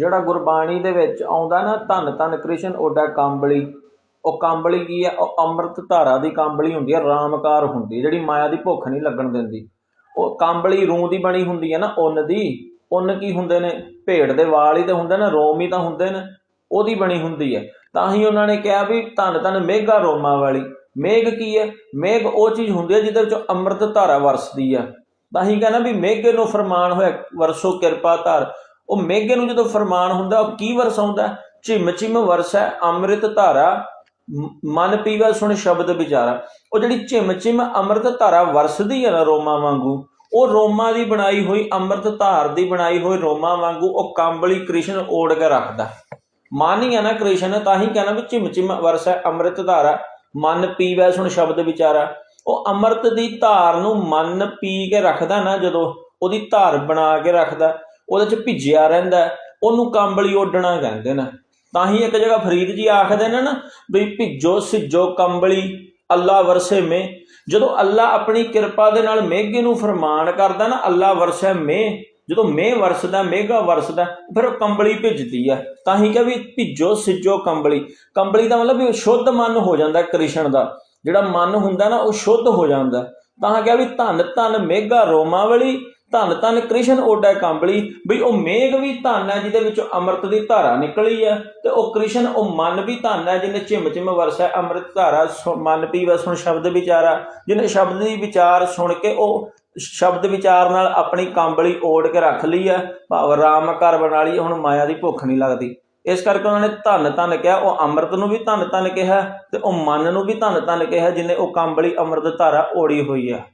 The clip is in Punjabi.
ਜਿਹੜਾ ਗੁਰਬਾਣੀ ਦੇ ਵਿੱਚ ਆਉਂਦਾ ਨਾ, ਧੰਨ ਧੰਨ ਕ੍ਰਿਸ਼ਨ, ਓਡਾ ਕੰਬਲੀ, ਉਹ ਕਾਂਬਲੀ ਕੀ ਹੈ ਉਹ ਅੰਮ੍ਰਿਤ ਧਾਰਾ ਦੀ ਕਾਂਬਲੀ ਹੁੰਦੀ ਹੈ ਰਾਮਕਾਰ ਹੁੰਦੀ ਜਿਹੜੀ ਮਾਇਆ ਦੀ ਭੁੱਖ ਨਹੀਂ ਲੱਗਣ ਦਿੰਦੀ। ਉਹ ਕਾਂਬਲੀ ਰੂਹ ਦੀ ਬਣੀ ਹੁੰਦੀ ਹੈ ਨਾ, ਉਨ ਦੀ, ਉਨ ਕੀ ਹੁੰਦੇ ਨੇ? ਭੇਡ ਦੇ ਵਾਲ ਹੀ ਤਾਂ ਹੁੰਦੇ ਨੇ, ਰੋਮ ਹੀ ਤਾਂ ਹੁੰਦੇ ਨੇ, ਉਹਦੀ ਬਣੀ ਹੁੰਦੀ ਹੈ ਤਾਂ ਹੀ ਉਹਨਾਂ ਨੇ ਕਿਹਾ ਵੀ ਧੰਨ ਧੰਨ ਮੇਘਾ ਰੋਮਾਂ ਵਾਲੀ। ਮੇਘ ਕੀ ਹੈ ਮੇਘ ਉਹ ਚੀਜ਼ ਹੁੰਦੀ ਹੈ ਜਿਹਦੇ ਵਿੱਚੋਂ ਅੰਮ੍ਰਿਤ ਧਾਰਾ ਵਰਸਦੀ ਹੈ ਤਾਂ ਹੀ ਕਹਿੰਦਾ ਵੀ ਮੇਘੇ ਨੂੰ ਫਰਮਾਨ ਹੋਇਆ, ਵਰਸੋ ਕਿਰਪਾ ਧਾਰ। ਉਹ ਮੇਘੇ ਨੂੰ ਜਦੋਂ ਫਰਮਾਨ ਹੁੰਦਾ, ਉਹ ਕੀ ਵਰਸਾਉਂਦਾ? ਝਿਮ ਝਿਮ ਵਰਸੈ, ਅੰਮ੍ਰਿਤ ਧਾਰਾ ਮਨ ਪੀਵੇ, ਸੁਣ ਸ਼ਬਦ ਵਿਚਾਰਾ। ਉਹ ਜਿਹੜੀ ਝਿਮ ਝਿਮ ਅੰਮ੍ਰਿਤ ਧਾਰਾ ਵਰਸਦੀ ਹੈ ਨਾ ਰੋਮਾਂ ਵਾਂਗੂ, ਉਹ ਰੋਮਾਂ ਦੀ ਬਣਾਈ ਹੋਈ ਅੰਮ੍ਰਿਤ ਧਾਰ ਦੀ ਬਣਾਈ ਹੋਈ ਰੋਮਾਂ ਵਾਂਗੂ ਉਹ ਕੰਬਲੀ ਕ੍ਰਿਸ਼ਨ ਓੜ ਕੇ ਰੱਖਦਾ। ਮਨ ਹੀ ਹੈ ਨਾ ਕ੍ਰਿਸ਼ਨ, ਤਾਂ ਹੀ ਕਹਿੰਦਾ ਵੀ ਝਿਮ ਝਿਮ ਵਰਸੈ, ਅੰਮ੍ਰਿਤ ਧਾਰਾ, ਮਨ ਪੀਵੇ, ਸੁਣ ਸ਼ਬਦ ਵਿਚਾਰਾ। ਉਹ ਅੰਮ੍ਰਿਤ ਦੀ ਧਾਰ ਨੂੰ ਮਨ ਪੀ ਕੇ ਰੱਖਦਾ ਨਾ ਜਦੋਂ ਉਹਦੀ ਧਾਰ ਬਣਾ ਕੇ ਰੱਖਦਾ ਉਹਦੇ ਚ ਭਿੱਜਿਆ ਰਹਿੰਦਾ ਉਹਨੂੰ ਕੰਬਲੀ ਓਡਣਾ ਕਹਿੰਦੇ ਨੇ। ਤਾਂ ਹੀ ਇੱਕ ਜਗ੍ਹਾ ਫਰੀਦ ਜੀ ਆਖਦੇ ਨੇ ਨਾ ਵੀ ਭਿੱਜੋ ਸਿੱਜੋ ਕੰਬਲੀ, ਅੱਲਾ ਵਰਸੇ ਮੇ। ਜਦੋਂ ਅੱਲਾ ਆਪਣੀ ਕਿਰਪਾ ਦੇ ਨਾਲ ਮੇਘੇ ਨੂੰ ਫਰਮਾਨ ਕਰਦਾ ਨਾ, ਅੱਲਾ ਵਰਸੇ ਮੇ। ਜਦੋਂ ਮੇਹ ਵਰਸਦਾ, ਮੇਘਾ ਵਰਸਦਾ, ਫਿਰ ਉਹ ਕੰਬਲੀ ਭਿੱਜਦੀ ਆ। ਤਾਂ ਹੀ ਕਿ ਵੀ ਭਿੱਜੋ ਸਿੱਜੋ ਕੰਬਲੀ। ਕੰਬਲੀ ਦਾ ਮਤਲਬ ਵੀ ਸ਼ੁੱਧ ਮਨ ਹੋ ਜਾਂਦਾ ਕ੍ਰਿਸ਼ਨ ਦਾ। ਜਿਹੜਾ ਮਨ ਹੁੰਦਾ ਨਾ, ਉਹ ਸ਼ੁੱਧ ਹੋ ਜਾਂਦਾ। ਤਾਂ ਕਿਹਾ ਵੀ ਧੰਨ ਧੰਨ ਮੇਘਾ ਰੋਮਾਵਲੀ ਧੰਨ ਧੰਨ ਕ੍ਰਿਸ਼ਨ ਓਡਾ ਕੰਬਲੀ ਬਈ ਉਹ ਮੇਘ ਵੀ ਧੰਨ ਹੈ, ਜਿਹਦੇ ਵਿੱਚੋਂ ਅੰਮ੍ਰਿਤ ਦੀ ਧਾਰਾ ਨਿਕਲੀ ਹੈ, ਤੇ ਉਹ ਕ੍ਰਿਸ਼ਨ, ਉਹ ਮਨ ਵੀ ਧੰਨ ਹੈ, ਜਿਹਨੇ ਝਿਮ ਝਿਮ ਵਰਸਾ ਅੰਮ੍ਰਿਤ ਧਾਰਾ ਮਨ ਪੀਵੇ, ਸੁਣ ਸ਼ਬਦ ਵਿਚਾਰਾ, ਜਿਹਨੇ ਸ਼ਬਦ ਦੀ ਵਿਚਾਰ ਸੁਣ ਕੇ ਉਹ ਸ਼ਬਦ ਵਿਚਾਰ ਨਾਲ ਆਪਣੀ ਕੰਬਲੀ ਓੜ ਕੇ ਰੱਖ ਲਈ ਹੈ, ਭਾਵ ਰਾਮ ਘਰ ਬਣਾ ਲਈ, ਹੁਣ ਮਾਇਆ ਦੀ ਭੁੱਖ ਨਹੀਂ ਲੱਗਦੀ। ਇਸ ਕਰਕੇ ਉਹਨਾਂ ਨੇ ਧੰਨ ਧੰਨ ਕਿਹਾ, ਉਹ ਅੰਮ੍ਰਿਤ ਨੂੰ ਵੀ ਧੰਨ ਧੰਨ ਕਿਹਾ, ਤੇ ਉਹ ਮਨ ਨੂੰ ਵੀ ਧੰਨ ਧੰਨ ਕਿਹਾ ਜਿਨੇ ਉਹ ਕੰਬਲੀ ਅੰਮ੍ਰਿਤ ਧਾਰਾ ਓੜੀ ਹੋਈ ਹੈ।